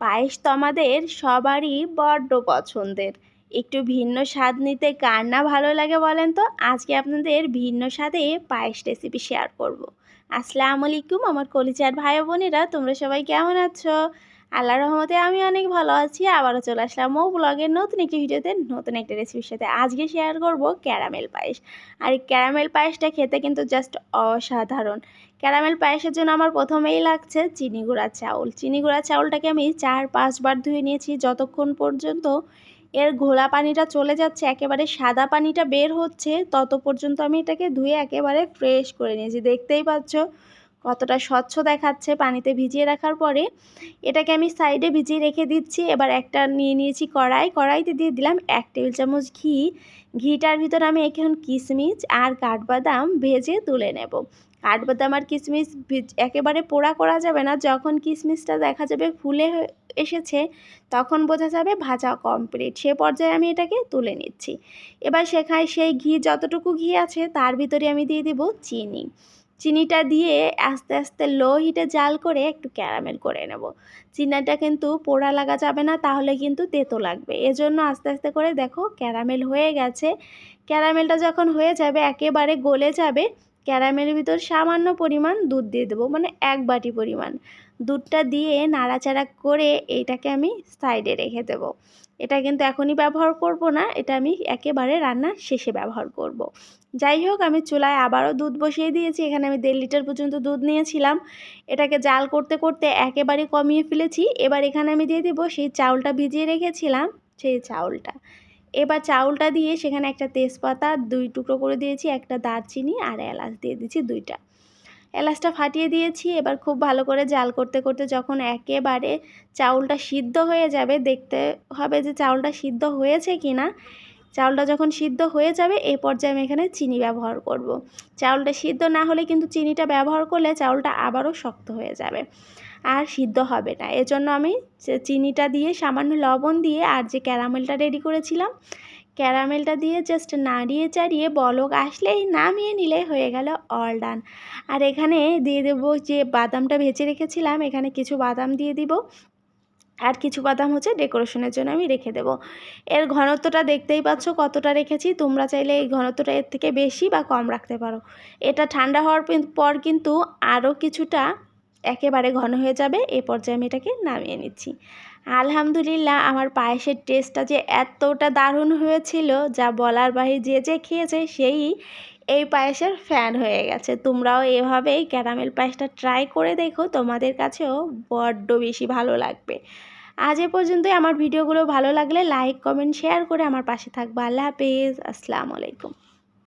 পায়েস তো আমাদের সবারই বড্ড পছন্দের। একটু ভিন্ন স্বাদ নিতে কার না ভালো লাগে বলেন তো? আজকে আপনাদের ভিন্ন স্বাদে পায়েস রেসিপি শেয়ার করব। আসসালামু আলাইকুম, আমার কলিচার ভাই বোনেরা, তোমরা সবাই কেমন আছো? আল্লাহ রহমতে আমি অনেক ভালো আছি। আবারও চলে আসলাম ও ব্লগের নতুন একটি ভিডিওতে নতুন একটা রেসিপির সাথে। আজকে শেয়ার করব ক্যারামেল পায়েস। আর এই ক্যারামেল পায়েসটা খেতে কিন্তু জাস্ট অসাধারণ। ক্যারামেল পায়েসের জন্য আমার প্রথমেই লাগছে চিনি গুঁড়া চাউল। চিনি গুঁড়া চাউলটাকে আমি চার পাঁচবার ধুয়ে নিয়েছি। যতক্ষণ পর্যন্ত এর ঘোলা পানিটা চলে যাচ্ছে, একেবারে সাদা পানিটা বের হচ্ছে, তত পর্যন্ত আমি এটাকে ধুয়ে একেবারে ফ্রেশ করে নিয়েছি। দেখতেই পাচ্ছ কতটা স্বচ্ছ দেখাচ্ছে পানিতে ভিজিয়ে রাখার পরে। এটাকে আমি সাইডে ভিজিয়ে রেখে দিচ্ছি। এবার একটা নিয়ে নিয়েছি কড়াই। কড়াইতে দিয়ে দিলাম এক টেবিল চামচ ঘি। ঘিটার ভিতর আমি এখন কিশমিশ আর কাঠবাদাম ভেজে তুলে নেব। কাঠবাদাম আর কিশমিশ একেবারে পোড়া করা যাবে না। যখন কিশমিশটা দেখা যাবে ফুলে এসেছে, তখন বোঝা যাবে ভাজা কমপ্লিট সে পর্যায়ে আমি এটাকে তুলে নিচ্ছি। এবার সেখানে সেই ঘি যতটুকু ঘি আছে, তার ভিতরে আমি দিয়ে দিব চিনি। চিনিটা দিয়ে আস্তে আস্তে লো হিটে জাল করে একটু ক্যারামেল করে নেব। চিনিটা কিন্তু পোড়া লাগা যাবে না, তাহলে কিন্তু তেতো লাগবে। এজন্য আস্তে আস্তে করে দেখো ক্যারামেল হয়ে গেছে। ক্যারামেলটা যখন হয়ে যাবে, একেবারে গলে যাবে ক্যারামেলের ভিতর সামান্য পরিমাণ দুধ দিয়ে দেবো মানে এক বাটি পরিমাণ। দুধটা দিয়ে নাড়াচাড়া করে এইটাকে আমি সাইডে রেখে দেব। এটা কিন্তু এখনই ব্যবহার করব না, এটা আমি একেবারে রান্নার শেষে ব্যবহার করব। যাই হোক, আমি চুলায় আবারও দুধ বসিয়ে দিয়েছি, এখানে আমি দেড় লিটার পর্যন্ত দুধ নিয়েছিলাম। এটাকে জাল করতে করতে একেবারে কমিয়ে ফেলেছি। এবার এখানে আমি দিয়ে দেবো সেই চাউলটা ভিজিয়ে রেখেছিলাম, সেই চাউলটা। এবার চাউলটা দিয়ে সেখানে একটা তেজপাতা দুই টুকরো করে দিয়েছি, একটা দারচিনি আর এলাচ দিয়ে দিয়েছি দুইটা। এলাচটা ফাটিয়ে দিয়েছি। এবার খুব ভালো করে জাল করতে করতে যখন একেবারে চাউলটা সিদ্ধ হয়ে যাবে, দেখতে হবে যে চাউলটা সিদ্ধ হয়েছে কি না চাউলটা যখন সিদ্ধ হয়ে যাবে এই পর্যায়ে আমি এখানে চিনি ব্যবহার করব। চাউলটা সিদ্ধ না হলে কিন্তু চিনিটা ব্যবহার করলে চাউলটা আবারও শক্ত হয়ে যাবে আর সিদ্ধ হবে না। এজন্য আমি চিনিটা দিয়ে সামান্য লবণ দিয়ে আর যে ক্যারামেলটা রেডি করেছিলাম ক্যারামেলটা দিয়ে জাস্ট নাড়িয়ে চাড়িয়ে বলক আসলেই নামিয়ে নিলে হয়ে গেল অল ডান আর এখানে দিয়ে দেবো যে বাদামটা ভেজে রেখেছিলাম, এখানে কিছু বাদাম দিয়ে দিব। আর কিছু বাদাম হচ্ছে ডেকোরেশনের জন্য আমি রেখে দেব। এর ঘনত্বটা দেখতেই পাচ্ছ কতটা রেখেছি, তোমরা চাইলে এই ঘনত্বটা এর থেকে বেশি বা কম রাখতে পারো। এটা ঠান্ডা হওয়ার পর কিন্তু আরও কিছুটা একেবারে ঘন হয়ে যাবে, এ পর্যায়ে আমি এটাকে নামিয়ে নিচ্ছি। আলহামদুলিল্লাহ, আমার পায়েসের টেস্টটা যে এতটা দারুণ হয়েছিল, যা বলার বাহির যে যে খেয়েছে, সেই এই পায়েসের ফ্যান হয়ে গেছে। তোমরাও এভাবেই ক্যারামেল পায়েসটা ট্রাই করে দেখো, তোমাদের কাছেও বড্ড বেশি ভালো লাগবে। আজ এ পর্যন্তই। আমার ভিডিওগুলো ভালো লাগলে লাইক কমেন্ট শেয়ার করে আমার পাশে থাকব। আল্লাহ হাফেজ। আসসালামু আলাইকুম।